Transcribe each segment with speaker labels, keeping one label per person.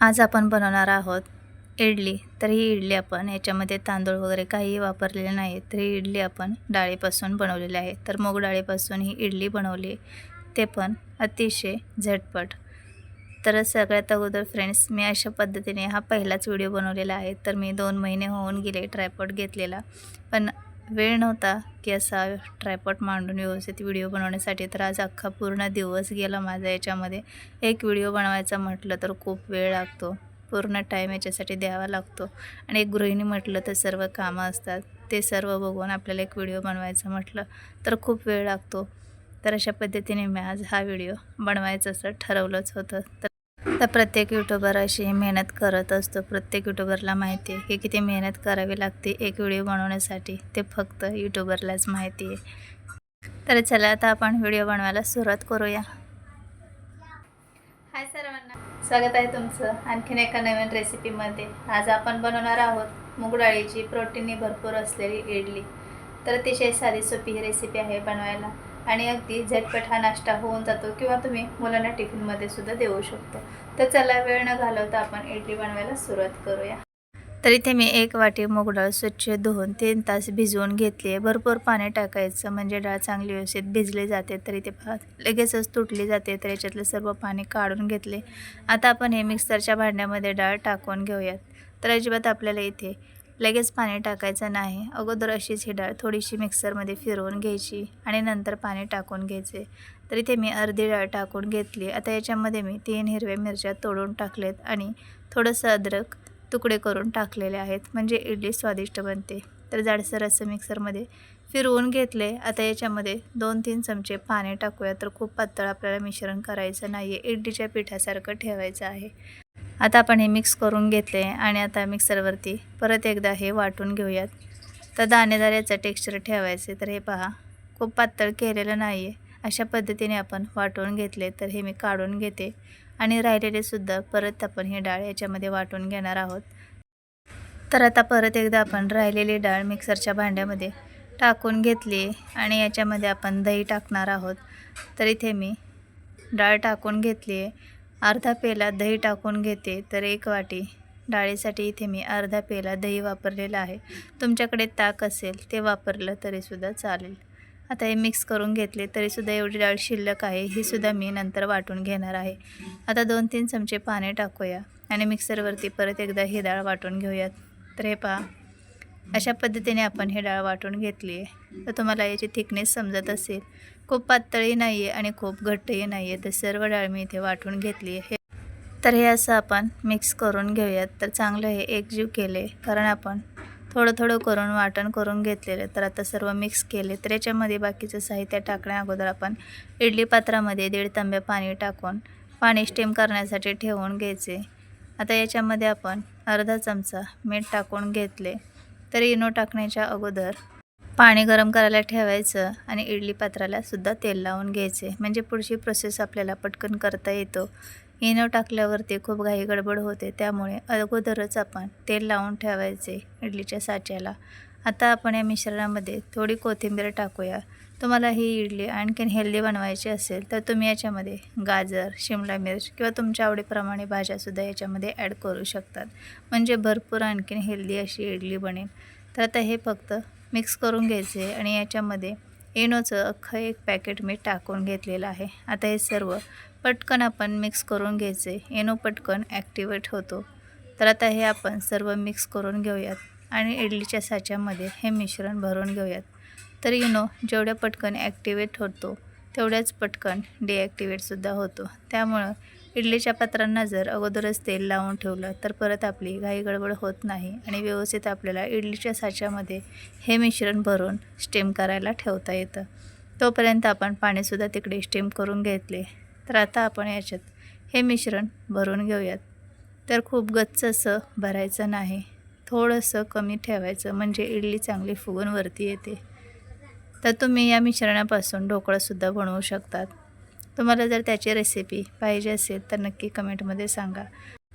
Speaker 1: आज आपण बनवणार आहोत इडली. तर ही इडली आपण याच्यामध्ये तांदूळ वगैरे काहीही वापरलेले नाही तर ही इडली आपण डाळीपासून बनवलेली आहे. तर मूग डाळीपासून ही इडली बनवली. ते पण अतिशय झटपट. तर सगळ्यात अगोदर फ्रेंड्स मी अशा पद्धतीने हा पहिलाच व्हिडिओ बनवलेला आहे. तर मी दोन महिने होऊन गेले ट्रायपॉट घेतलेला. पण वेळ नव्हता की असा ट्रायपॉट मांडून व्यवस्थित व्हिडिओ बनवण्यासाठी. तर आज अख्खा पूर्ण दिवस गेला माझा याच्यामध्ये. एक व्हिडिओ बनवायचा म्हटलं तर खूप वेळ लागतो. पूर्ण टाईम याच्यासाठी द्यावा लागतो. आणि एक गृहिणी म्हटलं तर सर्व कामं असतात. ते सर्व बघून आपल्याला एक व्हिडिओ बनवायचं म्हटलं तर खूप वेळ लागतो. तर अशा पद्धतीने मी आज हा व्हिडिओ बनवायचं असं ठरवलंच होतं. तर तर प्रत्येक यूट्यूबर अशी मेहनत करत असतो. प्रत्येक यूट्यूबरला माहिती आहे की किती मेहनत करावी लागते एक व्हिडिओ बनवण्यासाठी. ते फक्त यूट्यूबरलाच माहिती आहे. तर चला आता आपण व्हिडिओ बनवायला सुरुवात करूया. हाय सर्वांना. स्वागत आहे तुमचं आणखीन एका नवीन रेसिपीमध्ये आज आपण बनवणार आहोत मूग डाळीची प्रोटीननी भरपूर असलेली इडली. तर अतिशय साधी सोपी ही रेसिपी आहे बनवायला. आणि अगदी झटपट हा नाश्ता होऊन जातो किंवा तुम्ही मुलांना टिफिनमध्ये सुद्धा देऊ शकतो. तर चला वेळ न घालवता आपण इडली बनवायला सुरुवात करूया. तर इथे मी एक वाटी मूग डाळ स्वच्छ धुवून तीन तास भिजवून घेतली आहे. भरपूर पाणी टाकायचं म्हणजे डाळ चांगली व्यवस्थित भिजली जाते. तर इथे लगेचच तुटली जाते तर याच्यातलं सर्व पाणी काढून घेतले. आता आपण हे मिक्सरच्या भांड्यामध्ये डाळ टाकून घेऊयात. तर अजिबात आपल्याला इथे लगेच पाणी टाकायचं नाही. अगोदर अशीच ही डाळ थोडीशी मिक्सरमध्ये फिरवून घ्यायची आणि नंतर पाणी टाकून घ्यायचे. तर इथे मी अर्धी डाळ टाकून घेतली. आता याच्यामध्ये मी तीन हिरव्या मिरच्या तोडून टाकलेत आणि थोडंसं अद्रक तुकडे करून टाकलेले आहेत. म्हणजे इडली स्वादिष्ट बनते. तर जाडसर असं मिक्सरमध्ये फिरवून घेतले. आता याच्यामध्ये दोन तीन चमचे पाणी टाकूया. तर खूप पातळ आपल्याला मिश्रण करायचं नाही आहे इडलीच्या पिठासारखं ठेवायचं आहे. आता आपण हे मिक्स करून घेतले आणि आता मिक्सरवरती परत एकदा हे वाटून घेऊयात. तर दाणेदार याचं टेक्स्चर ठेवायचे तर हे पहा. खूप पातळ केलेलं नाही आहे अशा पद्धतीने आपण वाटून घेतले तर हे मी काढून घेते. आणि राहिलेले सुद्धा परत आपण ही डाळ याच्यामध्ये वाटून घेणार आहोत. तर आता परत एकदा आपण राहिलेली डाळ मिक्सरच्या भांड्यामध्ये टाकून घेतली आणि याच्यामध्ये आपण दही टाकणार आहोत. तर इथे मी डाळ टाकून घेतली आहे अर्धा पेला दही टाकून घेते तर एक वाटी. डाळीसाठी इथे मी अर्धा पेला दही वापरलेला आहे. तुमच्याकडे ताक असेल ते वापरलं तरीसुद्धा चालेल. आता हे मिक्स करून घेतले तरीसुद्धा एवढी डाळ शिल्लक आहे ही सुद्धा मी नंतर वाटून घेणार आहे. आता दोन तीन चमचे पाणी टाकूया आणि मिक्सरवरती परत एकदा ही डाळ वाटून घेऊयात. तर हे पहा अशा पद्धतीने आपण ही डाळ वाटून घेतली आहे तर तुम्हाला याची थिकनेस समजत असेल. खूप पातळी नाही आहे आणि खूप घट्टही नाही आहे तर सर्व डाळ मी इथे वाटून घेतली आहे. तर हे असं आपण मिक्स करून घेऊयात. तर चांगलं हे एकजीव केले. कारण आपण थोडं थोडं करून वाटण करून घेतलेलं तर आता सर्व मिक्स केले. तर याच्यामध्ये बाकीचं साहित्य टाकण्या अगोदर आपण इडली पात्रामध्ये दीड तांबे पाणी टाकून पाणी स्टीम करण्यासाठी ठेवून घ्यायचे. आता याच्यामध्ये आपण अर्धा चमचा मीठ टाकून घेतले. तर इनो टाकण्याच्या अगोदर पाणी गरम करायला ठेवायचं आणि इडली पात्राला सुद्धा तेल लावून घ्यायचे. म्हणजे पुढची प्रोसेस आपल्याला पटकन करता येतो. इनो टाकल्यावरती खूप घाई गडबड होते. त्यामुळे अगोदरच आपण तेल लावून ठेवायचे इडलीच्या साच्याला. आता आपण या मिश्रणामध्ये थोडी कोथिंबीर टाकूया. तुम्हाला ही इडली आणखीन हेल्दी बनवायची असेल तर तुम्ही याच्यामध्ये गाजर शिमला मिर्च किंवा तुमच्या आवडीप्रमाणे भाज्यासुद्धा याच्यामध्ये ॲड करू शकतात. म्हणजे भरपूर आणखीन हेल्दी अशी इडली बनेल. तर आता हे फक्त मिक्स करून घ्यायचे आणि याच्यामध्ये इनोचं अख्खं एक पॅकेट मी टाकून घेतलेलं आहे. आता हे सर्व पटकन आपण मिक्स करून घ्यायचे. इनो पटकन ॲक्टिवेट होतो. तर आता हे आपण सर्व मिक्स करून घेऊयात आणि इडलीच्या साच्यामध्ये हे मिश्रण भरून घेऊयात. तर इनो जेवढ्या पटकन ॲक्टिवेट होतो तेवढ्याच पटकन डिॲक्टिवेटसुद्धा होतो. त्यामुळं इडलीच्या पात्रांना जर अगोदरच तेल लावून ठेवलं तर परत आपली घाई गडबड होत नाही आणि व्यवस्थित आपल्याला इडलीच्या साच्यामध्ये हे मिश्रण भरून स्टीम करायला ठेवता येतं. तोपर्यंत आपण पाणीसुद्धा तिकडे स्टीम करून घेतले तर आता आपण याच्यात हे मिश्रण भरून घेऊयात. तर खूप गच्च असं भरायचं नाही. थोडंसं कमी ठेवायचं म्हणजे इडली चांगली फुगून वरती येते. तर तुम्ही या मिश्रणापासून ढोकळासुद्धा बनवू शकतात. तुम्हाला जर त्याची रेसिपी पाहिजे असेल तर नक्की कमेंटमध्ये सांगा.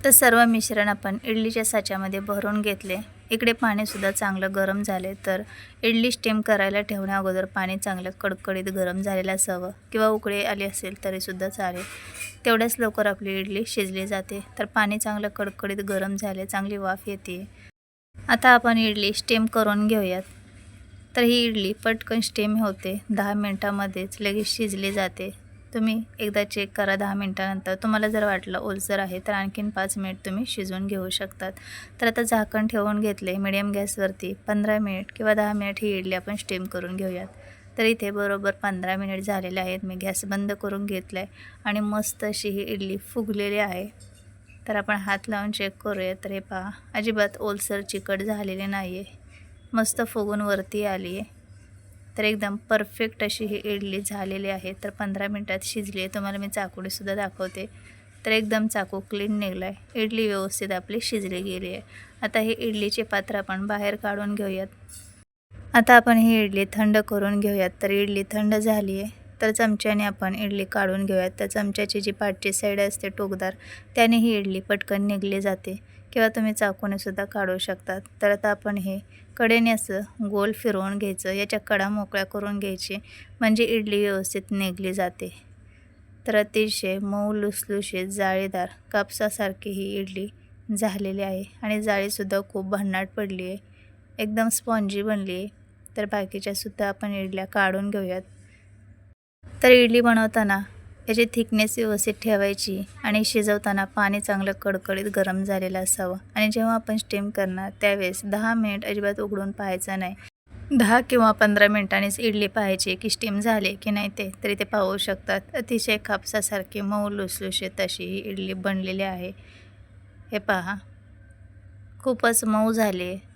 Speaker 1: तर सर्व मिश्रण आपण इडलीच्या साच्यामध्ये भरून घेतले. इकडे पाणीसुद्धा चांगलं गरम झाले तर इडली स्टीम करायला ठेवण्या अगोदर पाणी चांगलं कडकडीत गरम झालेलं असावं किंवा उकळी आली असेल तरीसुद्धा चालेल. तेवढ्याच लवकर आपली इडली शिजली जाते. तर पाणी चांगलं कडकडीत गरम झाले चांगली वाफ येते. आता आपण इडली स्टीम करून घेऊयात. तर ही इडली पटकन स्टीम होते. दहा मिनटामध्येच लगेच शिजली जाते. तुम्ही एकदा चेक करा दहा मिनटानंतर. तुम्हाला जर वाटलं ओलसर आहे तर आणखीन पाच मिनिट तुम्ही शिजवून घेऊ शकतात. तर आता झाकण ठेवून घेतले मिडियम गॅसवरती पंधरा मिनिट किंवा दहा मिनिट ही इडली आपण स्टीम करून घेऊयात. तर इथे बरोबर पंधरा मिनिट झालेले आहेत. मी गॅस बंद करून घेतला आहे आणि मस्त अशी ही इडली फुगलेली आहे. तर आपण हात लावून चेक करूया तर हे पहा अजिबात ओलसर चिकट झालेले नाही आहे मस्त फुगून वरती आली आहे तर एकदम परफेक्ट अशी ही इडली झालेली आहे. तर पंधरा मिनटात शिजली आहे. तुम्हाला मी चाकूडीसुद्धा दाखवते. तर एकदम चाकू क्लीन निघला आहे इडली व्यवस्थित आपली शिजली गेली आहे. आता हे इडलीचे पात्र आपण बाहेर काढून घेऊयात. आता आपण ही इडली थंड करून घेऊयात. तर इडली थंड झाली आहे. तर चमच्याने आपण इडली काढून घेऊयात. तर चमच्याची जी पाठची साईड असते टोकदार त्याने ही इडली पटकन निघली जाते. किंवा तुम्ही चाकूनेसुद्धा काढू शकतात तर आता आपण हे कडेने असं गोल फिरवून घ्यायचं याच्या कडा मोकळ्या करून घ्यायची म्हणजे इडली व्यवस्थित निघली जाते. तर अतिशय मऊ लुसलुशीत जाळीदार कापसासारखी ही इडली झालेली आहे आणि जाळीसुद्धा खूप भन्नाट पडली आहे एकदम स्पॉन्जी बनली आहे तर बाकीच्यासुद्धा आपण इडल्या काढून घेऊयात. तर इडली बनवताना याची थिकनेस व्यवस्थित ठेवायची आणि शिजवताना पाणी चांगलं कडकडीत गरम झालेलं असावं. आणि जेव्हा आपण स्टीम करणार त्यावेळेस दहा मिनिट अजिबात उघडून पाहायचं नाही. दहा किंवा पंधरा मिनिटांनीच इडली पाहायची की स्टीम झाली की नाही ते तरी ते पाहू शकतात. अतिशय कापसासारखी मऊ लुसलुशीत अशी ही इडली बनलेली आहे. हे पहा. खूपच मऊ झाली. आहे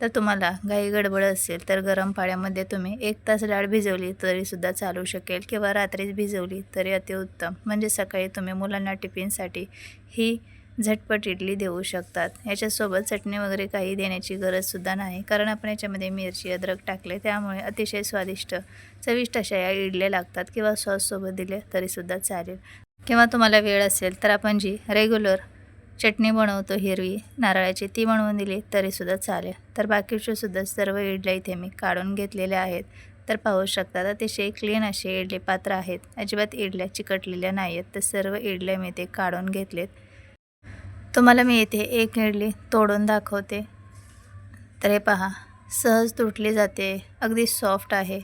Speaker 1: तर तुम्हाला घाई गडबड असेल तर गरम पाण्यामध्ये तुम्ही एक तास डाळ भिजवली तरीसुद्धा चालू शकेल किंवा रात्रीच भिजवली तरी अतिउत्तम. म्हणजे सकाळी तुम्ही मुलांना टिफिनसाठी ही झटपट इडली देऊ शकतात. याच्यासोबत चटणी वगैरे काही देण्याची गरजसुद्धा नाही. कारण आपण याच्यामध्ये मिरची अद्रक टाकले त्यामुळे अतिशय स्वादिष्ट चविष्ट अशा या इडल्या लागतात किंवा सॉससोबत दिले तरीसुद्धा चालेल. किंवा तुम्हाला वेळ असेल तर आपण जी रेग्युलर चटणी बनवतो हिरवी नारळाची ती बनवून दिली तरीसुद्धा चालेल. तर बाकीचे सुद्धा सर्व इडल्या इथे मी काढून घेतलेल्या आहेत. तर पाहू शकतात अतिशय क्लीन असे इडले पात्र आहेत. अजिबात इडल्या चिकटलेल्या नाही आहेत तर सर्व इडल्या मी ते काढून घेतलेत. तुम्हाला मी इथे एक इडली तोडून दाखवते. तर हे पहा सहज तुटली जाते अगदी सॉफ्ट आहे.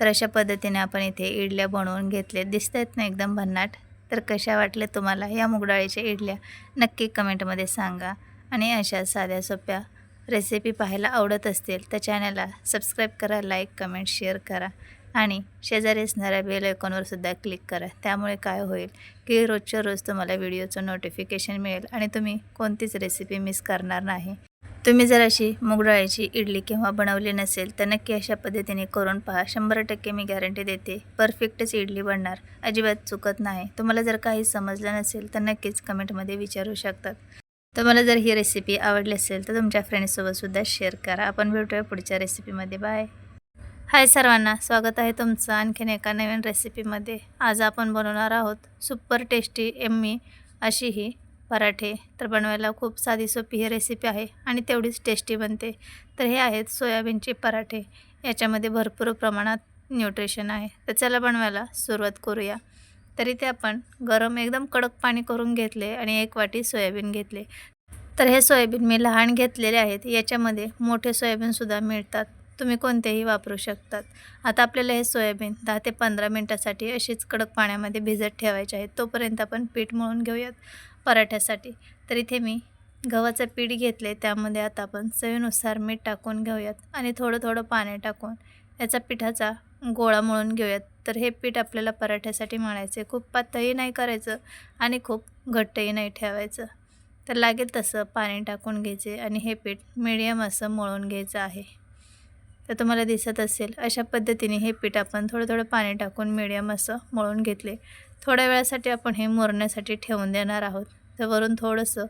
Speaker 1: तर अशा पद्धतीने आपण इथे इडल्या बनवून घेतले दिसत आहेत ना एकदम भन्नाट? तर कशा वाटल्या तुम्हाला या मुगडाळीच्या इडल्या? नक्की कमेंटमध्ये सांगा. आणि अशा साध्या सोप्या रेसिपी पाहायला आवडत असतील तर चॅनलला सबस्क्राईब करा लाईक कमेंट शेअर करा. आणि शेजारी असणाऱ्या बेल आयकॉनवर सुद्धा क्लिक करा. त्यामुळे काय होईल की रोजच्या रोज तुम्हाला व्हिडिओचं नोटिफिकेशन मिळेल आणि तुम्ही कोणतीच रेसिपी मिस करणार नाही. तुम्ही जर अशी मुगडाळ्याची इडली केव्हा बनवली नसेल तर नक्की अशा पद्धतीने करून पहा. शंभर टक्के मी गॅरंटी देते परफेक्टच इडली बनणार. अजिबात चुकत नाही. तुम्हाला जर काही समजलं नसेल तर नक्कीच कमेंटमध्ये विचारू शकतात. तुम्हाला जर ही रेसिपी आवडली असेल तर तुमच्या फ्रेंड्ससोबतसुद्धा शेअर करा. आपण भेटूया पुढच्या रेसिपीमध्ये बाय हाय सर्वांना स्वागत आहे तुमचं आणखीन एका नवीन रेसिपीमध्ये आज आपण बनवणार आहोत सुपर टेस्टी एम्मी अशी ही पराठे तर बनवायला खूप साधी सोपी ही रेसिपी आहे आणि तेवढीच टेस्टी बनते. तर हे आहेत सोयाबीनचे पराठे. याच्यामध्ये भरपूर प्रमाणात न्यूट्रिशन आहे. तर चला बनवायला सुरुवात करूया. तरी ते आपण गरम एकदम कडक पाणी करून घेतले आणि एक वाटी सोयाबीन घेतले. तर हे सोयाबीन मी लहान घेतलेले आहेत. याच्यामध्ये मोठे सोयाबीनसुद्धा मिळतात. तुम्ही कोणतेही वापरू शकतात. आता आपल्याला हे सोयाबीन दहा ते पंधरा मिनटासाठी अशीच कडक पाण्यामध्ये भिजत ठेवायचे आहेत तोपर्यंत आपण पीठ मळून घेऊयात. पराठ्यासाठी. तर इथे मी गव्हाचं पीठ घेतले त्यामध्ये आता आपण चवीनुसार मीठ टाकून घेऊयात आणि थोडं थोडं पाणी टाकून याचा पिठाचा गोळा मळून घेऊयात. तर हे पीठ आपल्याला पराठ्यासाठी मळायचे खूप पातळही नाही करायचं आणि खूप घट्टही नाही ठेवायचं. तर लागेल तसं पाणी टाकून घ्यायचे आणि हे पीठ मिडियम असं मळून घ्यायचं आहे. तर तुम्हाला दिसत असेल अशा पद्धतीने हे पीठ आपण थोडं थोडं पाणी टाकून मिडियम असं मळून घेतले थोड्या वेळासाठी आपण हे मोरण्यासाठी ठेवून देणार आहोत. तर वरून थोडंसं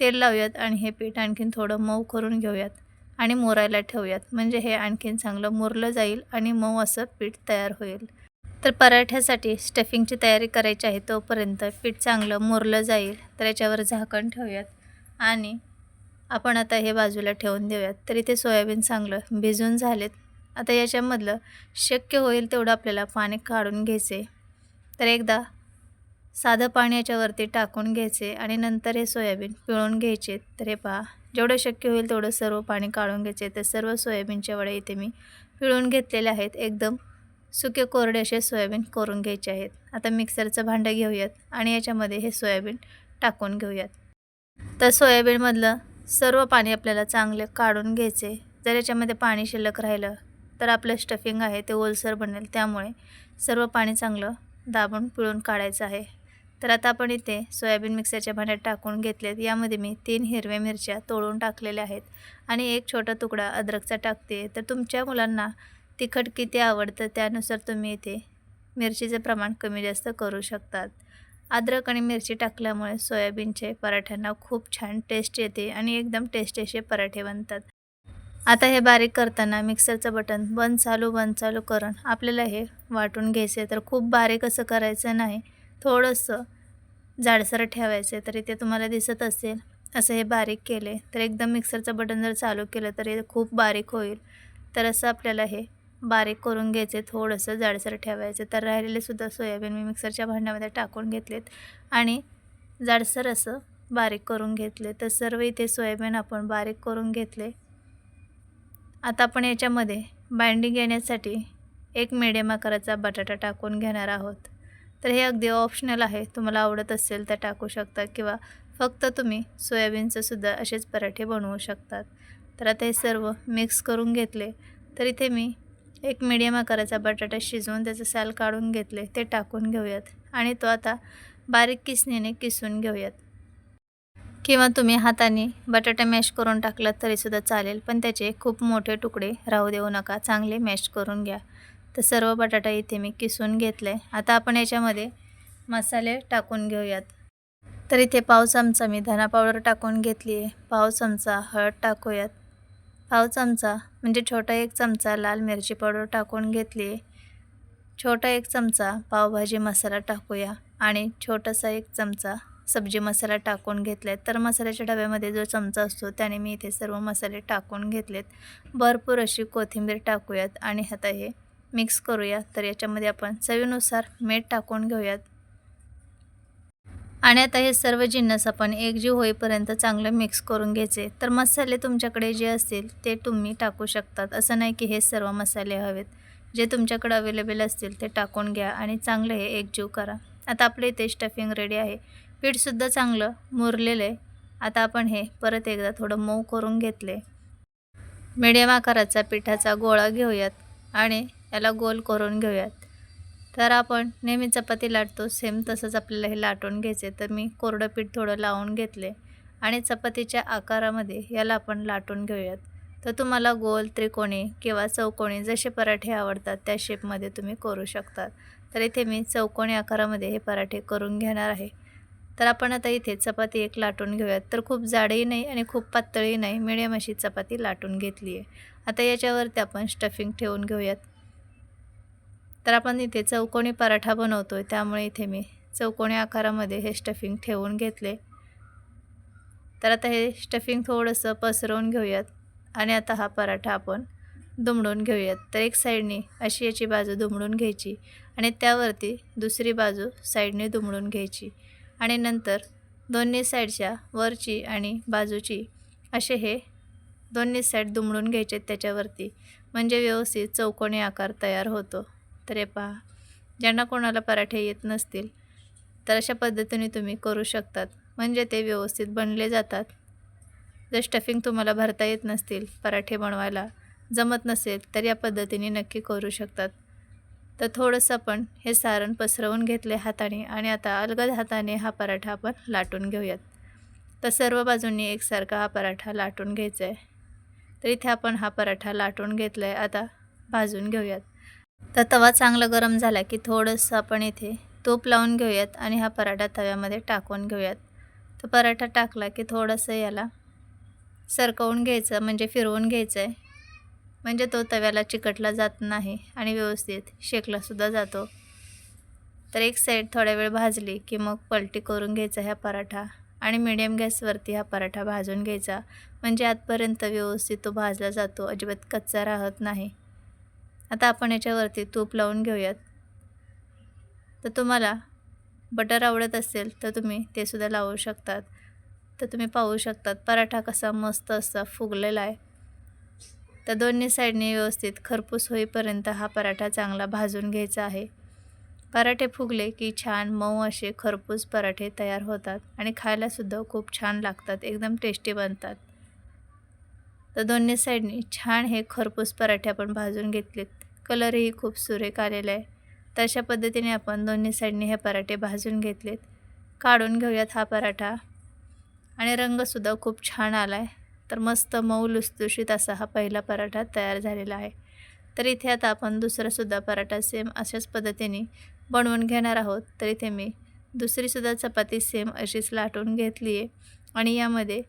Speaker 1: तेल लावूयात आणि हे पीठ आणखीन थोडं मऊ करून घेऊयात आणि मोरायला ठेवूयात. म्हणजे हे आणखीन चांगलं मुरलं जाईल आणि मऊ असं पीठ तयार होईल. तर पराठ्यासाठी स्टफिंगची तयारी करायची आहे तोपर्यंत पीठ चांगलं मुरलं जाईल. तर याच्यावर झाकण ठेवूयात आणि आपण आता हे बाजूला ठेवून देऊयात. तर इथे सोयाबीन चांगलं भिजून झालेत. आता याच्यामधलं शक्य होईल तेवढं आपल्याला पाणी काढून घ्यायचे. तर एकदा साधं पाणी याच्यावरती टाकून घ्यायचे आणि नंतर हे सोयाबीन पिळून घ्यायचे. तर हे पहा जेवढं शक्य होईल तेवढं सर्व पाणी काढून घ्यायचे. तर सर्व सोयाबीनच्या वड्या इथे मी पिळून घेतलेले आहेत. एकदम सुके कोरडे असे सोयाबीन करून घ्यायचे आहेत. आता मिक्सरचं भांडं घेऊयात आणि याच्यामध्ये हे सोयाबीन टाकून घेऊयात. तर सोयाबीनमधलं सर्व पाणी आपल्याला चांगलं काढून घ्यायचे. जर याच्यामध्ये पाणी शिल्लक राहिलं तर आपलं स्टफिंग आहे ते ओलसर बनेल. त्यामुळे सर्व पाणी चांगलं दाबून पिळून काढायचं आहे. तर आता आपण इथे सोयाबीन मिक्सरच्या भांड्यात टाकून घेतलेत. यामध्ये मी तीन हिरव्या मिरच्या तोडून टाकलेल्या आहेत आणि एक छोटा तुकडा अद्रकचा टाकते. तर तुमच्या मुलांना तिखट किती आवडतं त्यानुसार तुम्ही इथे मिरचीचं प्रमाण कमी जास्त करू शकतात. अद्रक आणि मिरची टाकल्यामुळे सोयाबीनचे पराठ्यांना खूप छान टेस्ट येते आणि एकदम टेस्टी असे पराठे बनतात. आता हे बारीक करताना मिक्सरचं बटन बंद चालू बंद चालू करून आपल्याला हे वाटून घ्यायचे तर खूप बारीक असं करायचं नाही. थोडंसं जाडसर ठेवायचं आहे तर इथे तुम्हाला दिसत असेल. असं हे बारीक केले तर एकदम मिक्सरचं बटन जर चालू केलं तर हे खूप बारीक होईल. तर असं आपल्याला हे बारीक करून घ्यायचे थोडंसं जाडसर ठेवायचं तर राहिलेले सुद्धा सोयाबीन मी मिक्सरच्या भांड्यामध्ये टाकून घेतलेत. आणि जाडसर असं बारीक करून घेतले. तर सर्व इथे सोयाबीन आपण बारीक करून घेतले. आता आपण याच्यामध्ये बाइंडिंग येण्यासाठी एक मिडियम आकाराचा बटाटा टाकून घेणार आहोत. तर हे अगदी ऑप्शनल आहे. तुम्हाला आवडत असेल तर टाकू शकता किंवा फक्त तुम्ही सोयाबीनचंसुद्धा असेच पराठे बनवू शकतात. तर आता हे सर्व मिक्स करून घेतले. तर इथे मी एक मिडियम आकाराचा बटाटा शिजवून त्याचं साल काढून घेतले. ते टाकून घेऊयात. आणि तो आता बारीक किसणीने किसून घेऊयात. किंवा तुम्ही हाताने बटाटा मॅश करून टाकलात तरीसुद्धा चालेल पण त्याचे खूप मोठे तुकडे राहू देऊ नका. चांगले मॅश करून घ्या. तर सर्व बटाटा इथे मी किसून घेतलं आहे आता आपण याच्यामध्ये मसाले टाकून घेऊयात. तर इथे पाव चमचा मी धना पावडर टाकून घेतली आहे पाव चमचा हळद टाकूयात. पाव चमचा म्हणजे छोटा एक चमचा लाल मिरची पावडर टाकून घेतली आहे छोटा एक चमचा पावभाजी मसाला टाकूया आणि छोटासा एक चमचा सब्जी मसाला टाकून घेतलेत. तर मसाल्याच्या डब्यामध्ये जो चमचा असतो त्याने मी इथे सर्व मसाले टाकून घेतलेत. भरपूर अशी कोथिंबीर टाकूयात आणि आता हे मिक्स करूया. तर याच्यामध्ये आपण चवीनुसार मीठ टाकून घेऊयात. आणि आता हे सर्व जिन्नस आपण एकजीव होईपर्यंत चांगलं मिक्स करून घ्यायचे. तर मसाले तुमच्याकडे जे असतील ते तुम्ही टाकू शकतात. असं नाही की हे सर्व मसाले हवेत. जे तुमच्याकडे अवेलेबल असतील ते टाकून घ्या आणि चांगलं हे एकजीव करा. आता आपलं इथे स्टफिंग रेडी आहे. पीठसुद्धा चांगलं मुरलेलं आहे. आता आपण हे परत एकदा थोडं मऊ करून घेतले. मिडियम आकाराचा पिठाचा गोळा घेऊयात आणि याला गोल करून घेऊयात. तर आपण नेहमी चपाती लाटतो सेम तसंच आपल्याला हे लाटून घ्यायचे तर मी कोरडं पीठ थोडं लावून घेतले आणि चपातीच्या आकारामध्ये याला आपण लाटून घेऊयात. तर तुम्हाला गोल त्रिकोणी किंवा चौकोणी जसे पराठे आवडतात त्या शेपमध्ये तुम्ही करू शकतात तर इथे मी चौकोनी आकारामध्ये हे पराठे करून घेणार आहे. तर आपण आता इथे चपाती एक लाटून घेऊयात. तर खूप जाडही नाही आणि खूप पातळही नाही. मिडियम अशी चपाती लाटून घेतली आहे. आता याच्यावरती आपण स्टफिंग ठेवून घेऊयात. तर आपण इथे चौकोनी पराठा बनवतो आहे त्यामुळे इथे मी चौकोनी आकारामध्ये हे स्टफिंग ठेवून घेतले. तर आता हे स्टफिंग थोडंसं पसरवून घेऊयात. आणि आता हा पराठा आपण दुमडून घेऊयात. तर एक साईडने अशी याची बाजू दुमडून घ्यायची आणि त्यावरती दुसरी बाजू साईडने दुमडून घ्यायची. आणि नंतर दोन्ही साईडच्या वरची आणि बाजूची असे हे दोन्ही साईड दुमडून घ्यायचे त्याच्यावरती. म्हणजे व्यवस्थित चौकोनी आकार तयार होतो. तर हे पहा ज्यांना कोणाला पराठे येत नसतील तर अशा पद्धतीने तुम्ही करू शकतात. म्हणजे ते व्यवस्थित बनले जातात. जर स्टफिंग तुम्हाला भरता येत नसतील पराठे बनवायला जमत नसेल तर या पद्धतीने नक्की करू शकतात. तर थोडंसं आपण हे सारण पसरवून घेतले हाताने आणि आता अलगद हाताने हा पराठा आपण लाटून घेऊयात. तर सर्व बाजूंनी एकसारखा हा पराठा लाटून घ्यायचा आहे. तर इथे आपण हा पराठा लाटून घेतला आहे आता भाजून घेऊयात. तर तवा चांगला गरम झाला की थोडंसं आपण इथे तूप लावून घेऊयात आणि हा पराठा तव्यामध्ये टाकून घेऊयात. तर पराठा टाकला की थोडंसं याला सरकवून घ्यायचं म्हणजे फिरवून घ्यायचं आहे. म्हणजे तो तव्याला चिकटला जात नाही आणि व्यवस्थित शेकलासुद्धा जातो. तर एक साईड थोड्या वेळ भाजली की मग पलटी करून घ्यायचा ह्या पराठा आणि मिडियम गॅसवरती हा पराठा भाजून घ्यायचा. म्हणजे आतपर्यंत व्यवस्थित तो भाजला जातो अजिबात कच्चा राहत नाही. आता आपण याच्यावरती तूप लावून घेऊयात. तर तुम्हाला बटर आवडत असेल तर तुम्ही तेसुद्धा लावू शकतात. तर तुम्ही पाहू शकतात पराठा कसा मस्त असा फुगलेला आहे. तर दोन्ही साईडने व्यवस्थित खरपूस होईपर्यंत हा पराठा चांगला भाजून घ्यायचा आहे. पराठे फुगले की छान मऊ असे खरपूस पराठे तयार होतात आणि खायलासुद्धा खूप छान लागतात एकदम टेस्टी बनतात. तर दोन्ही साईडनी छान हे खरपूस पराठे आपण भाजून घेतलेत. कलरही खूप सुरेख आलेला आहे. तशा पद्धतीने आपण दोन्ही साईडने हे पराठे भाजून घेतलेत. काढून घेऊयात हा पराठा. आणि रंगसुद्धा खूप छान आला आहे तर मस्त मऊ लुसलुशीत असा हा पहिला पराठा तयार झालेला आहे. तर इथे आता आपण दुसरासुद्धा पराठा सेम अशाच पद्धतीने बनवून घेणार आहोत. तर इथे मी दुसरीसुद्धा चपाती सेम अशीच लाटून घेतली आहे. आणि यामध्ये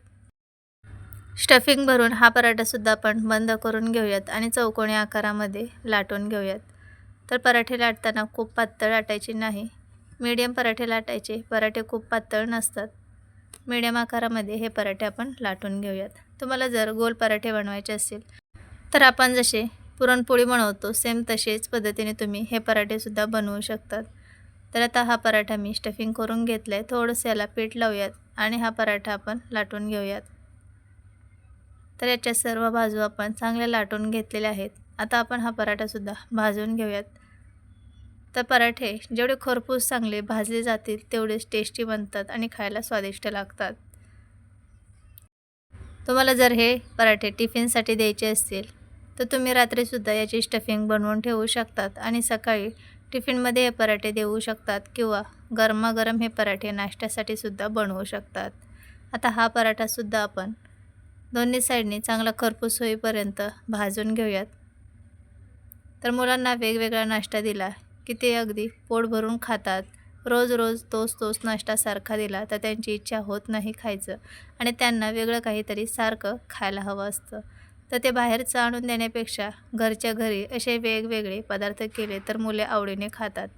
Speaker 1: स्टफिंग भरून हा पराठासुद्धा आपण बंद करून घेऊयात आणि चौकोनी आकारामध्ये लाटून घेऊयात. तर पराठे लाटताना खूप पातळ लाटायचे नाही. मीडियम पराठे लाटायचे पराठे खूप पातळ नसतात. मीडियम आकारामध्ये हे पराठे आपण लाटून घेऊयात. तुम्हाला जर गोल पराठे बनवायचे असेल तर आपण जसे पुरणपोळी बनवतो सेम तसेच पद्धतीने तुम्ही हे पराठेसुद्धा बनवू शकतात. तर आता हा पराठा मी स्टफिंग करून घेतला आहे थोडंसं याला पीठ लावूयात आणि हा पराठा आपण लाटून घेऊयात. तर याच्या सर्व बाजू आपण चांगल्या लाटून घेतलेल्या आहेत. आता आपण हा पराठासुद्धा भाजून घेऊयात. तर पराठे जेवढे खरपूस चांगले भाजले जातील तेवढेच टेस्टी बनतात आणि खायला स्वादिष्ट लागतात. तुम्हाला जर हे पराठे टिफिनसाठी द्यायचे असतील तर तुम्ही रात्रीसुद्धा याची स्टफिंग बनवून ठेवू शकतात आणि सकाळी टिफिनमध्ये हे पराठे देऊ शकतात किंवा गरमागरम हे पराठे नाश्त्यासाठी सुद्धा बनवू शकतात. आता हा पराठासुद्धा आपण दोन्ही साईडनी चांगला खरपूस होईपर्यंत भाजून घेऊयात. तर मुलांना वेगवेगळा नाश्ता दिला की ते अगदी पोट भरून खातात. रोज रोज तोच तोच नाश्तासारखा दिला तर त्यांची इच्छा होत नाही खायचं. आणि त्यांना वेगळं काहीतरी सारखं खायला हवं असतं. तर ते बाहेरचं आणून देण्यापेक्षा घरच्या घरी असे वेगवेगळे पदार्थ केले तर मुले आवडीने खातात.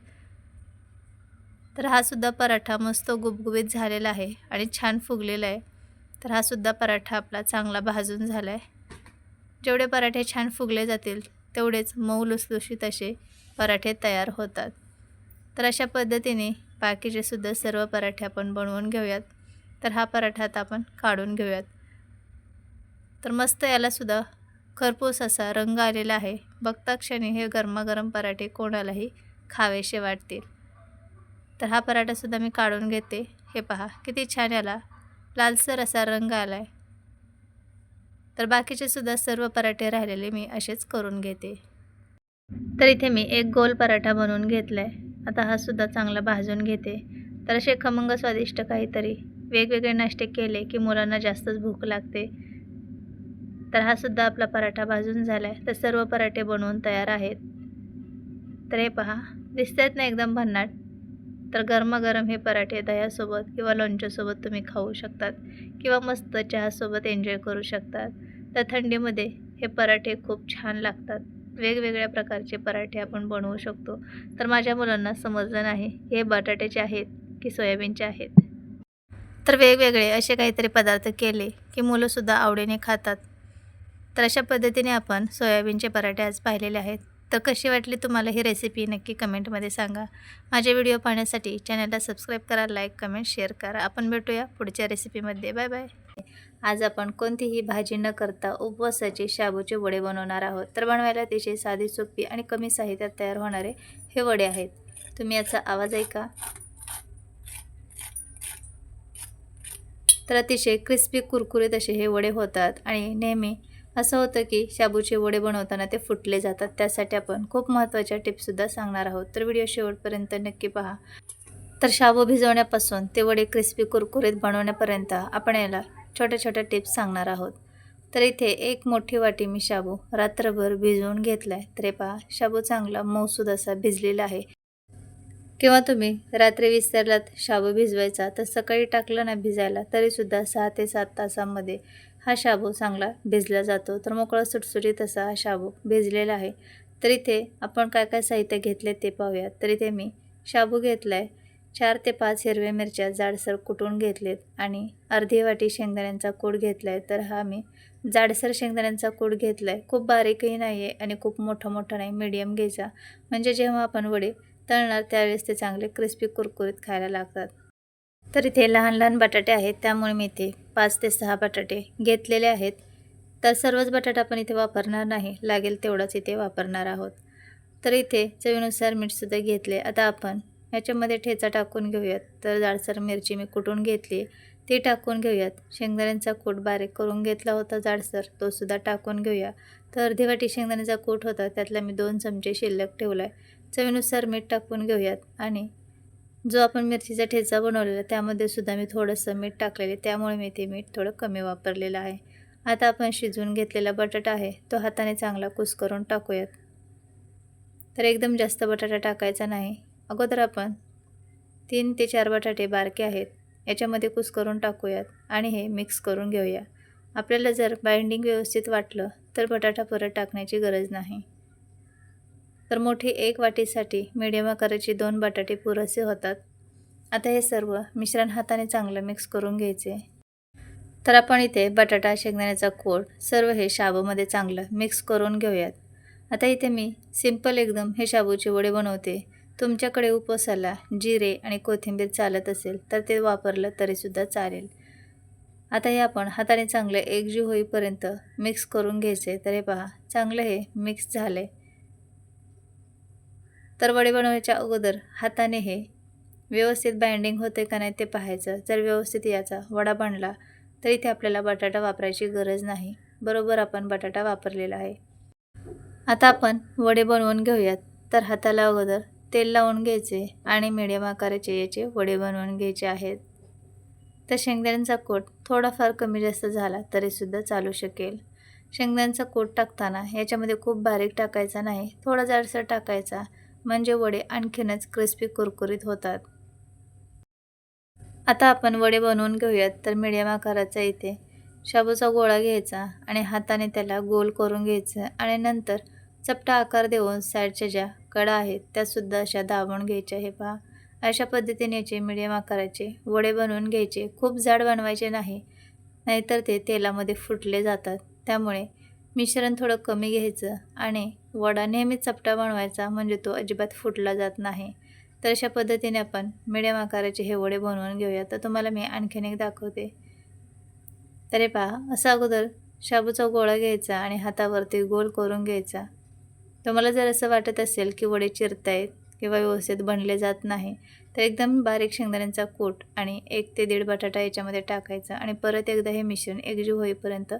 Speaker 1: तर हा सुद्धा पराठा मस्त गुबगुबीत झालेला आहे आणि छान फुगलेला आहे. तर हा सुद्धा पराठा आपला चांगला भाजून झाला आहे जेवढे पराठे छान फुगले जातील तेवढेच मऊ लुसलुशीत असे पराठे तयार होतात. तर अशा पद्धतीने बाकीचे सुद्धा सर्व पराठे आपण बनवून घेऊयात. तर हा पराठा आता आपण काढून घेऊयात. तर मस्त यालासुद्धा खरपूस असा रंग आलेला आहे. बघता क्षणी हे गरमागरम पराठे कोणालाही खावेसे वाटतील. तर हा पराठासुद्धा मी काढून घेते. हे पहा किती छान याला लालसर असा रंग आला आहे तर बाकीचे सुद्धा सर्व पराठे राहिलेले मी असेच करून घेते. तर इथे मी एक गोल पराठा बनवून घेतला आहे आता हा सुद्धा चांगला भाजून घेते. तर असे खमंग स्वादिष्ट काहीतरी. वेगवेगळे नाश्ते केले की मुलांना जास्तच भूक लागते. तर हा सुद्धा आपला पराठा भाजून झाला आहे तर सर्व पराठे बनवून तयार आहेत. तर हे पहा दिसत आहेत ना एकदम भन्नाट? तर गरमागरम हे पराठे दह्यासोबत किंवा लोणच्यासोबत तुम्ही खाऊ शकतात किंवा मस्त चहासोबत एन्जॉय करू शकतात. तर थंडीमध्ये हे पराठे खूप छान लागतात. वेगवेगळ्या प्रकारचे पराठे आपण बनवू शकतो. तर माझ्या मुलांना समजलं नाही. हे बटाट्याचे आहेत की सोयाबीनचे आहेत? तर वेगवेगळे असे काहीतरी पदार्थ केले की मुलंसुद्धा आवडीने खातात. तर अशा पद्धतीने आपण सोयाबीनचे पराठे आज पाहिलेले आहेत. तर कशी वाटली तुम्हाला ही रेसिपी नक्की कमेंटमध्ये सांगा. माझे व्हिडिओ पाहण्यासाठी चॅनलला सबस्क्राईब करा लाईक कमेंट शेअर करा. आपण भेटूया पुढच्या रेसिपीमध्ये बाय बाय आज आपण कोणतीही भाजी न करता उपवासाचे शाबूचे वडे बनवणार आहोत. तर बनवायला अतिशय साधी सोपी आणि कमी साहित्यात तयार होणारे हे वडे आहेत. तुम्ही याचा आवाज ऐका. तर अतिशय क्रिस्पी कुरकुरीत असे हे वडे होतात आणि नेहमी असं होतं की शाबूचे वडे बनवताना ते फुटले जातात. त्यासाठी आपण खूप महत्त्वाच्या टिप्ससुद्धा सांगणार आहोत. तर व्हिडिओ शेवटपर्यंत नक्की पहा. तर शाबू भिजवण्यापासून ते वडे क्रिस्पी कुरकुरीत बनवण्यापर्यंत आपण याला छोट्या छोट्या टिप्स सांगणार आहोत. तर इथे एक मोठी वाटी मी शाबू रात्रभर भिजवून घेतला आहे तर पहा शाबू चांगला मऊसूद असा भिजलेला आहे. किंवा तुम्ही रात्री विसरलात शाबू भिजवायचा तर सकाळी टाकलं ना भिजायला तरीसुद्धा सहा ते सात तासामध्ये हा शाबू चांगला भिजला जातो. तर मोकळा सुटसुटीत असा हा शाबू भिजलेला आहे. तर इथे आपण काय काय साहित्य घेतले ते पाहूयात तर इथे मी शाबू घेतला आहे चार ते पाच हिरव्या मिरच्या जाडसर कुटून घेतलेत आणि अर्धी वाटी शेंगदाण्यांचा कूड घेतला आहे तर हा मी जाडसर शेंगदाण्यांचा कूड घेतला आहे खूप बारीकही नाही आहे आणि खूप मोठा मोठा नाही मीडियम घ्यायचा. म्हणजे जेव्हा आपण वडे तळणार त्यावेळेस ते चांगले क्रिस्पी कुरकुरीत खायला लागतात. तर इथे लहान लहान बटाटे आहेत त्यामुळे मी इथे पाच ते सहा बटाटे घेतलेले आहेत. तर सर्वच बटाटा आपण इथे वापरणार नाही लागेल तेवढाच इथे वापरणार आहोत. तर इथे चवीनुसार मीठसुद्धा घेतले आता आपण ह्याच्यामध्ये ठेचा टाकून घेऊयात. तर जाडसर मिरची मी कुटून घेतली. ती टाकून घेऊयात. शेंगदाण्यांचा कूट बारीक करून घेतला होता जाडसर. तोसुद्धा टाकून घेऊया. तर अर्धी वाटी शेंगदाण्याचा कूट होता. त्यातला मी दोन चमचे शिल्लक ठेवला आहे चवीनुसार मीठ टाकून घेऊयात. आणि जो आपण मिरचीचा ठेचा बनवलेला त्यामध्ये सुद्धा मी थोडंसं मीठ टाकलेले त्यामुळे मी ते मीठ थोडं कमी वापरलेलं आहे. आता आपण शिजवून घेतलेला बटाटा आहे. तो हाताने चांगला कुस्करून टाकूयात. तर एकदम जास्त बटाटा टाकायचा नाही. अगोदर आपण तीन ते चार बटाटे बारके आहेत याच्यामध्ये कुस करून टाकूयात आणि हे मिक्स करून घेऊया. आपल्याला जर बाइंडिंग व्यवस्थित वाटलं तर बटाटा परत टाकण्याची गरज नाही. तर मोठी एक वाटीसाठी मिडियम आकाराचे दोन बटाटे पुरेसे होतात. आता हे सर्व मिश्रण हाताने चांगलं मिक्स करून घ्यायचे. तर आपण इथे बटाटा शेंगदाण्याचा कोड सर्व हे शाबूमध्ये चांगलं मिक्स करून घेऊयात. आता इथे मी सिंपल एकदम हे शाबूचे वडे बनवते. तुमच्याकडे उपवासाला जिरे आणि कोथिंबीर चालत असेल तर ते वापरलं तरीसुद्धा चालेल. आता हे आपण हाताने चांगलं एकजीव होईपर्यंत मिक्स करून घ्यायचे. तर हे पहा चांगलं हे मिक्स झाले तर वडे बनवायच्या अगोदर हाताने हे व्यवस्थित बाइंडिंग होते का नाही ते पाहायचं. जर व्यवस्थित याचा वडा बनला तर इथे आपल्याला बटाटा वापरायची गरज नाही. बरोबर आपण बटाटा वापरलेला आहे. आता आपण वडे बनवून घेऊयात. तर हाताला अगोदर तेल लावून घ्यायचे आणि मिडियम आकाराचे याचे वडे बनवून घ्यायचे आहेत. तर शेंगदाण्यांचा कोट थोडाफार कमी जास्त झाला तरीसुद्धा चालू शकेल. शेंगदाण्यांचा कोट टाकताना याच्यामध्ये खूप बारीक टाकायचा नाही थोडा जाडसर टाकायचा. म्हणजे वडे आणखीनच क्रिस्पी कुरकुरीत होतात. आता आपण वडे बनवून घेऊयात. तर मिडियम आकाराचा इथे शाबूचा गोळा घ्यायचा आणि हाताने त्याला गोल करून घ्यायचं आणि नंतर चपटा आकार देऊन साईडच्या ज्या कडा आहेत त्यासुद्धा अशा दाबून घ्यायच्या. हे पहा. अशा पद्धतीने याचे मिडियम आकाराचे वडे बनवून घ्यायचे. खूप जाड बनवायचे नाही नाहीतर ते तेलामध्ये फुटले जातात. त्यामुळे मिश्रण थोडं कमी घ्यायचं आणि वडा नेहमी चपटा बनवायचा म्हणजे तो अजिबात फुटला जात नाही. तर अशा पद्धतीने आपण मिडियम आकाराचे हे वडे बनवून घेऊया. तर तुम्हाला मी आणखीन एक दाखवते. तर हे पहा. असा अगोदर शाबूचा गोळा घ्यायचा आणि हातावरती गोल करून घ्यायचा. तुम्हाला जर असं वाटत असेल की वडे चिरतायत किंवा व्यवस्थित बनले जात नाही तर एकदम बारीक शेंगदाण्यांचा कूट आणि एक ते दीड बटाटा याच्यामध्ये टाकायचा आणि परत एकदा हे मिश्रण एकजीव होईपर्यंत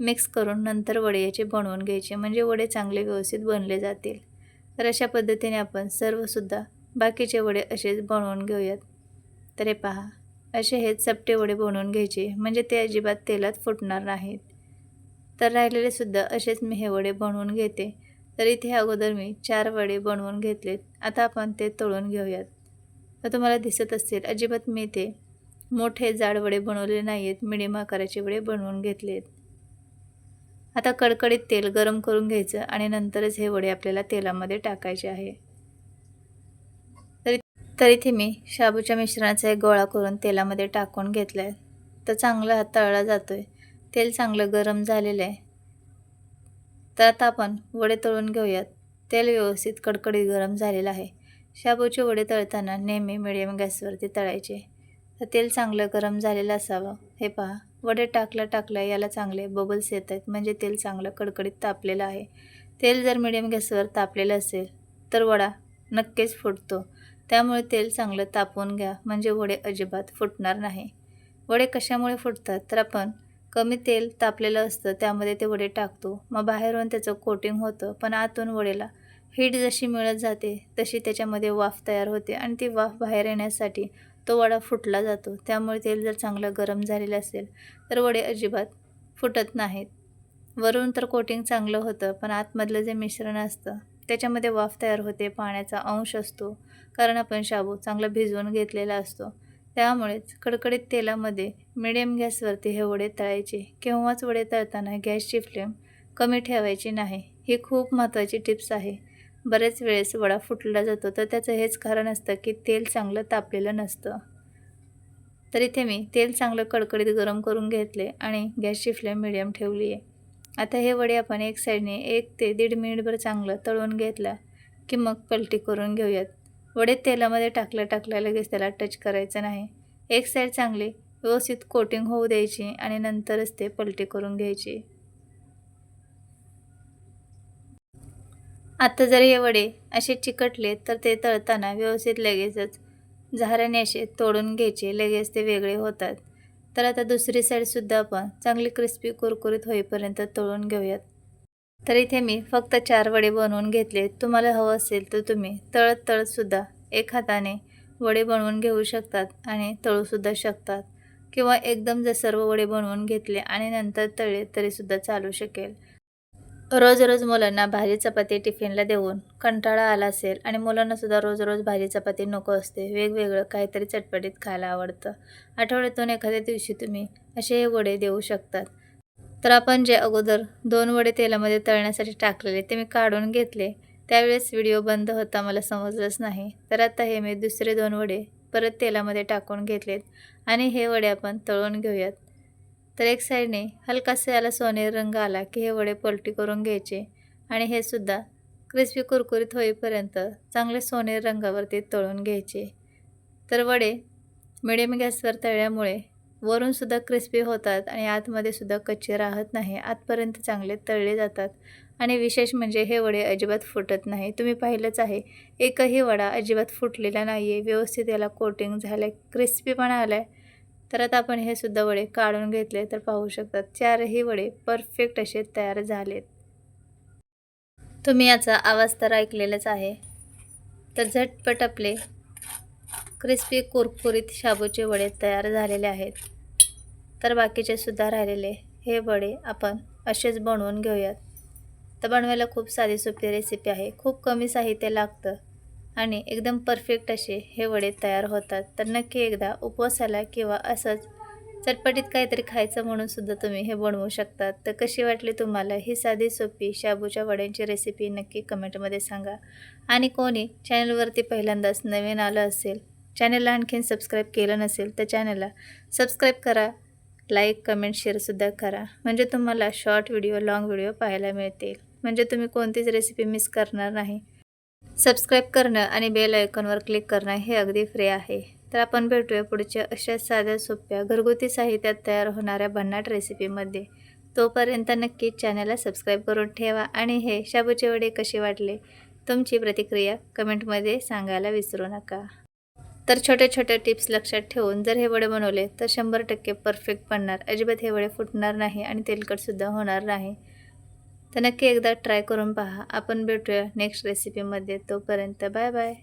Speaker 1: मिक्स करून नंतर वडे याचे बनवून घ्यायचे. म्हणजे वडे चांगले व्यवस्थित बनले जातील. तर अशा पद्धतीने आपण सर्वसुद्धा बाकीचे वडे असेच बनवून घेऊयात. तर हे पहा असे हे चपटे वडे बनवून घ्यायचे. म्हणजे ते अजिबात तेलात फुटणार नाहीत. तर राहिलेले सुद्धा असेच मी हे वडे बनवून घेते. तर इथे अगोदर मी चार वडे बनवून घेतलेत. आता आपण ते तळून घेऊयात. तर तुम्हाला दिसत असतील अजिबात मी ते मोठे जाड वडे बनवले नाही आहेत मिडियम आकाराचे वडे बनवून घेतलेत. आता कडकडीत तेल गरम करून घ्यायचं आणि नंतरच हे वडे आपल्याला तेलामध्ये टाकायचे आहे. तरी तर इथे मी शाबूच्या मिश्रणाचा एक गोळा करून तेलामध्ये टाकून घेतला आहे तर चांगला हात तळला जातो आहे तेल चांगलं गरम झालेलं आहे. तर आता आपण वडे तळून घेऊयात. तेल व्यवस्थित कडकडीत गरम झालेलं आहे. शाबूचे वडे तळताना नेहमी मिडियम गॅसवरती तळायचे. तर तेल चांगलं गरम झालेलं असावं. हे पहा वडे टाकल्या टाकल्या याला चांगले बबल्स येत आहेत. म्हणजे तेल चांगलं कडकडीत तापलेलं आहे. तेल जर मिडियम गॅसवर तापलेलं असेल तर वडा नक्कीच फुटतो. त्यामुळे तेल चांगलं तापवून घ्या. म्हणजे वडे अजिबात फुटणार नाही. वडे कशामुळे फुटतात? तर आपण कमी तेल तापलेलं असतं त्यामध्ये ते वडे टाकतो. मग बाहेरून त्याचं कोटिंग होतं पण आतून वडेला हीट जशी मिळत जाते तशी त्याच्यामध्ये वाफ तयार होते आणि ती वाफ बाहेर येण्यासाठी तो वडा फुटला जातो. त्यामुळे तेल जर चांगलं गरम झालेलं असेल तर वडे अजिबात फुटत नाहीत. वरून तर कोटिंग चांगलं होतं पण आतमधलं जे मिश्रण असतं त्याच्यामध्ये वाफ तयार होते पाण्याचा अंश असतो. कारण आपण शाबू चांगला भिजवून घेतलेला असतो. त्यामुळेच कडकडीत तेलामध्ये मिडियम गॅसवरती हे वडे तळायचे. केव्हाच वडे तळताना गॅसची फ्लेम कमी ठेवायची नाही ही खूप महत्त्वाची टिप्स आहे. बरेच वेळेस वडा फुटला जातो तर त्याचं हेच कारण असतं की तेल चांगलं तापलेलं नसतं. तर इथे मी तेल चांगलं कडकडीत गरम करून घेतले आणि गॅसची फ्लेम मिडियम ठेवली आहे. आता हे वडे आपण एक साईडने एक ते दीड मिनिटभर चांगलं तळून घेतलं की मग पलटी करून घेऊयात. वडे तेलामध्ये टाकल्या टाकल्या लगेच त्याला टच करायचं नाही. एक साईड चांगली व्यवस्थित कोटिंग होऊ द्यायची आणि नंतरच ते पलटी करून घ्यायची. आता जर हे वडे असे चिकटले तर ते तळताना व्यवस्थित लगेचच झाऱ्याने असे तोडून घ्यायचे लगेच ते वेगळे होतात. तर आता दुसरी साईडसुद्धा आपण चांगली क्रिस्पी कुरकुरीत होईपर्यंत तळून घेऊयात. तर इथे मी फक्त चार वडे बनवून घेतले. तुम्हाला हवं असेल तर तुम्ही तळत तळतसुद्धा एक हाताने वडे बनवून घेऊ शकतात आणि तळूसुद्धा शकतात. किंवा एकदम जर सर्व वडे बनवून घेतले आणि नंतर तळले तरीसुद्धा चालू शकेल. रोज रोज मुलांना भाजी चपाती टिफिनला देऊन कंटाळा आला असेल आणि मुलांनासुद्धा रोज रोज भाजी चपाती नको असते वेगवेगळं काहीतरी चटपटीत खायला आवडतं. आठवड्यातून एखाद्या दिवशी तुम्ही असे हे वडे देऊ शकतात. तर आपण जे अगोदर दोन वडे तेलामध्ये तळण्यासाठी टाकलेले ते मी काढून घेतले. त्यावेळेस व्हिडिओ बंद होता मला समजलंच नाही. तर आता हे मी दुसरे दोन वडे परत तेलामध्ये टाकून घेतलेत आणि हे वडे आपण तळून घेऊयात. तर एक साईडने हलकासा याला सोनेरी रंग आला की हे वडे पलटी करून घ्यायचे आणि हे सुद्धा क्रिस्पी कुरकुरीत होईपर्यंत चांगले सोनेरी रंगावरती तळून घ्यायचे. तर वडे मिडियम गॅसवर तळल्यामुळे वरूनसुद्धा क्रिस्पी होतात आणि आतमध्ये सुद्धा कच्चे राहत नाही आतपर्यंत चांगले तळले जातात. आणि विशेष म्हणजे हे वडे अजिबात फुटत नाही. तुम्ही पाहिलंच आहे एकही वडा अजिबात फुटलेला नाही आहे व्यवस्थित याला कोटिंग झालं आहे क्रिस्पीपणा आला आहे तर आता आपण हे सुद्धा वडे काढून घेतले तर पाहू शकतात. चारही वडे परफेक्ट असे तयार झालेत. तुम्ही याचा आवाज तर ऐकलेलाच आहे. तर झटपट आपले क्रिस्पी कुरकुरीत शाबूचे वडे तयार झालेले आहेत. तर बाकीचे सुद्धा राहिलेले हे वडे आपण असेच बनवून घेऊयात. तर बनवायला खूप साधी सोपी रेसिपी आहे. खूप कमी साहित्य लागतं आणि एकदम परफेक्ट असे हे वडे तयार होतात. तर नक्की एकदा उपवासाला किंवा असंच चटपटीत काहीतरी खायचं म्हणून सुद्धा तुम्ही हे बनवू शकतात. तर कशी वाटली तुम्हाला ही साधी सोपी शाबूच्या वड्यांची रेसिपी नक्की कमेंटमध्ये सांगा. आणि कोणी चॅनलवरती पहिल्यांदाच नवीन आलं असेल चॅनलला आणखीन सबस्क्राईब केलं नसेल तर चॅनलला सबस्क्राईब करा. लाईक कमेंट शेअरसुद्धा करा. म्हणजे तुम्हाला शॉर्ट व्हिडिओ लाँग व्हिडिओ पाहायला मिळतील. म्हणजे तुम्ही कोणतीच रेसिपी मिस करणार नाही. सबस्क्राईब करणं आणि बेल आयकॉनवर क्लिक करणं हे अगदी फ्री आहे. तर आपण भेटूया पुढच्या अशा साध्या सोप्या घरगुती साहित्यात तयार होणाऱ्या भन्नाट रेसिपीमध्ये तोपर्यंत नक्कीच चॅनलला सबस्क्राईब करून ठेवा आणि हे शाबूचे वडे कसे वाटले? तुमची प्रतिक्रिया कमेंटमध्ये सांगायला विसरू नका. तर छोटे छोटे टिप्स लक्षात ठेवून जर हे वडे बनवले तर शंभर टक्के परफेक्ट बनणार. अजिबात हे वडे फुटणार नाही आणि तेलकटसुद्धा होणार नाही. तर नक्की एकदा ट्राय करून पहा. आपण भेटूया नेक्स्ट रेसिपीमध्ये. तोपर्यंत बाय बाय.